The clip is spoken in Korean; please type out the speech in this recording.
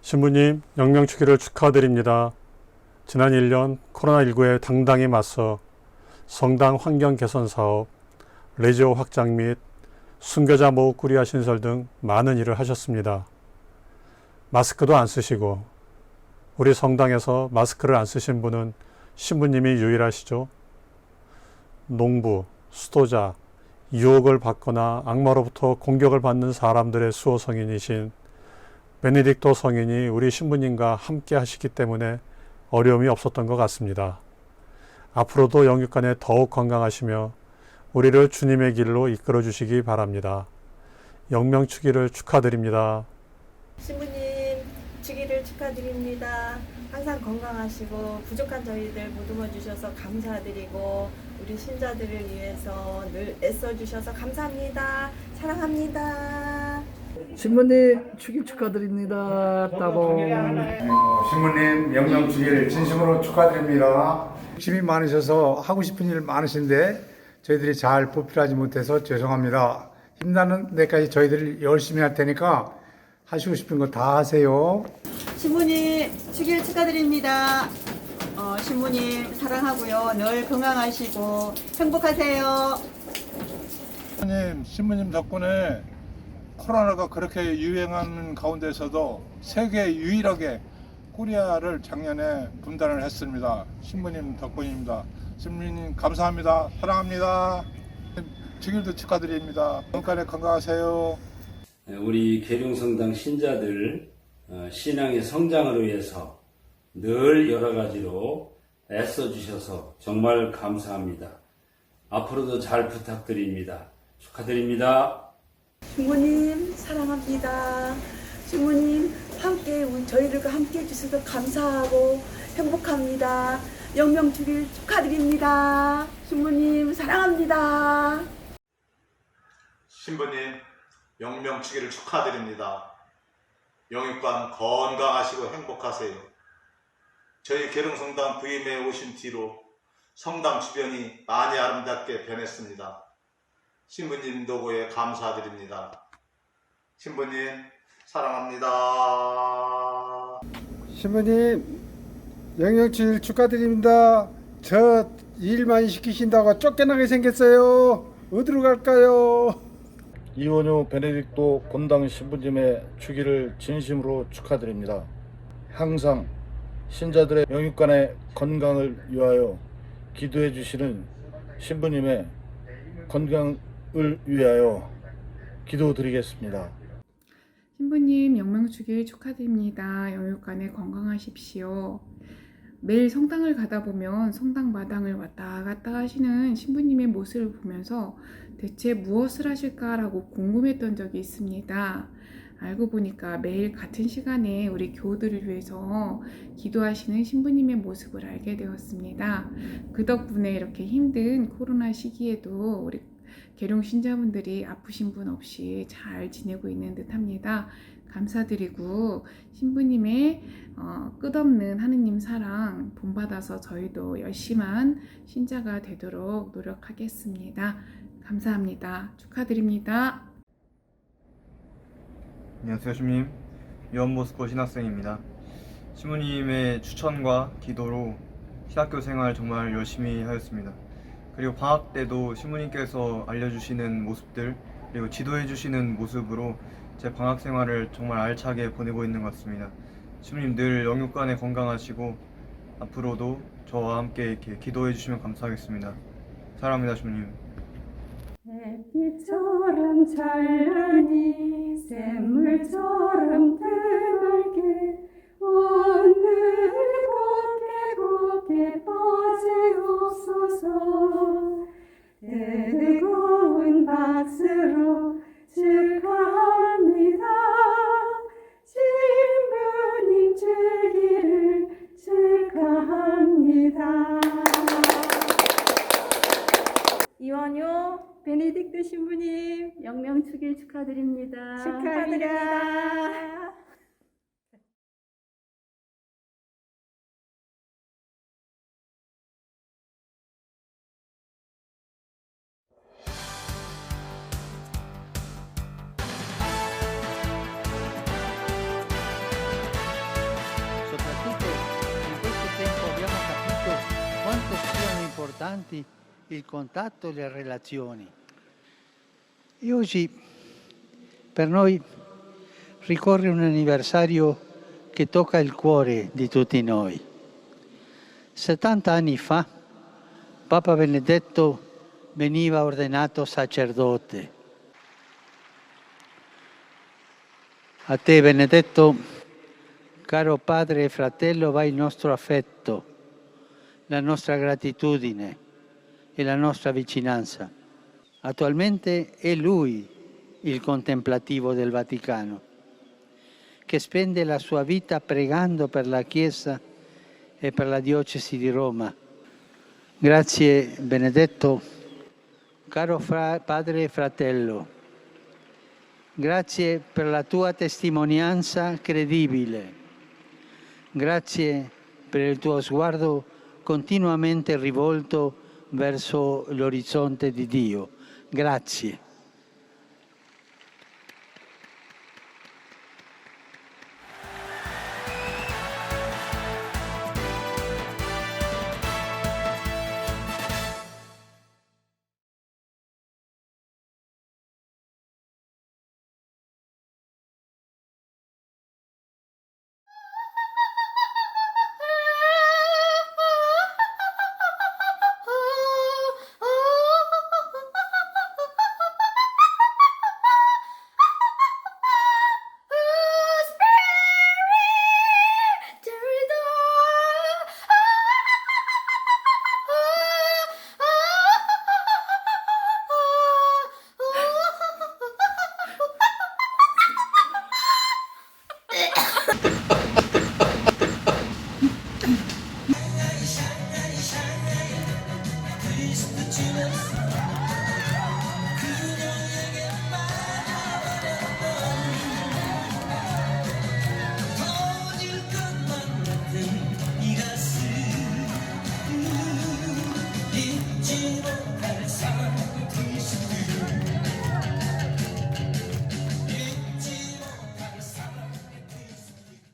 신부님 영명축기를 축하드립니다. 지난 1년 코로나19에 당당히 맞서 성당 환경 개선 사업, 레지오 확장 및 순교자 모읍 꾸리아 신설 등 많은 일을 하셨습니다. 마스크도 안 쓰시고 우리 성당에서 마스크를 안 쓰신 분은 신부님이 유일하시죠. 농부, 수도자, 유혹을 받거나 악마로부터 공격을 받는 사람들의 수호 성인이신 베네딕토 성인이 우리 신부님과 함께 하시기 때문에 어려움이 없었던 것 같습니다. 앞으로도 영육간에 더욱 건강하시며 우리를 주님의 길로 이끌어 주시기 바랍니다. 영명축기를 축하드립니다. 신부님 주기를 축하드립니다. 항상 건강하시고 부족한 저희들 보듬어 주셔서 감사드리고 우리 신자들을 위해서 늘 애써 주셔서 감사합니다. 사랑합니다. 신부님 축일 축하드립니다. 따봉. 어, 신부님 영명주기를 진심으로 축하드립니다. 욕심이 많으셔서 하고 싶은 일 많으신데 저희들이 잘 보필하지 못해서 죄송합니다. 힘나는 데까지 저희들이 열심히 할 테니까 하시고 싶은 거 다 하세요. 신부님 주기를 축하드립니다. 어, 신부님 사랑하고요. 늘 건강하시고 행복하세요. 신부님, 신부님 덕분에 코로나가 그렇게 유행하는 가운데서도 세계 유일하게 코리아를 작년에 분단을 했습니다. 신부님 덕분입니다. 신부님 감사합니다. 사랑합니다. 주길도 축하드립니다. 건강에 건강하세요. 우리 계룡성당 신자들 어, 신앙의 성장을 위해서 늘 여러 가지로 애써 주셔서 정말 감사합니다. 앞으로도 잘 부탁드립니다. 축하드립니다. 신부님 사랑합니다. 신부님 함께 저희들과 함께 해주셔서 감사하고 행복합니다. 영명 주길 축하드립니다. 신부님 사랑합니다. 신부님 영명치기를 축하드립니다. 영육관 건강하시고 행복하세요. 저희 계룡성당 부임에 오신 뒤로 성당 주변이 많이 아름답게 변했습니다. 신부님 도구에 감사드립니다. 신부님 사랑합니다. 신부님 영명주일 축하드립니다. 저일 많이 시키신다고 쫓겨나게 생겼어요. 어디로 갈까요? 이원효 베네딕토 권당 신부님의 주기를 진심으로 축하드립니다. 항상 신자들의 영육간의 건강을 위하여 기도해 주시는 신부님의 건강 을 위하여 기도드리겠습니다. 신부님 영명주길 축하드립니다. 영육간에 건강하십시오. 매일 성당을 가다 보면 성당 마당을 왔다 갔다 하시는 신부님의 모습을 보면서 대체 무엇을 하실까라고 궁금했던 적이 있습니다. 알고 보니까 매일 같은 시간에 우리 교우들을 위해서 기도하시는 신부님의 모습을 알게 되었습니다. 그 덕분에 이렇게 힘든 코로나 시기에도 우리 계룡 신자분들이 아프신 분 없이 잘 지내고 있는 듯 합니다. 감사드리고 신부님의 어, 끝없는 하느님 사랑 본받아서 저희도 열심한 신자가 되도록 노력하겠습니다. 감사합니다. 축하드립니다. 안녕하세요 주님 유언모스코 신학생입니다 시모님의 추천과 기도로 신학교 생활 정말 열심히 하였습니다 그리고 방학 때도 시모님께서 알려주시는 모습들 그리고 지도해 주시는 모습으로 제 방학 생활을 정말 알차게 보내고 있는 것 같습니다. 시모님 늘 영육간에 건강하시고 앞으로도 저와 함께 이렇게 기도해 주시면 감사하겠습니다. 사랑합니다 주님. 햇빛처럼 찬란히 샘물처럼 베네딕트 신부님 영명 축일 축하드립니다. 축하드립니다. importanti il contatto e le relazioni. E oggi per noi ricorre un anniversario che tocca il cuore di tutti noi. 70 anni fa Papa Benedetto veniva ordenato sacerdote. A te Benedetto, caro padre e fratello, va il nostro affetto, la nostra gratitudine e la nostra vicinanza. Attualmente è lui il contemplativo del Vaticano, che spende la sua vita pregando per la Chiesa e per la diocesi di Roma. Grazie Benedetto, caro fra- padre e fratello. Grazie per la tua testimonianza credibile. Grazie per il tuo sguardo continuamente rivolto verso l'orizzonte di Dio. Grazie.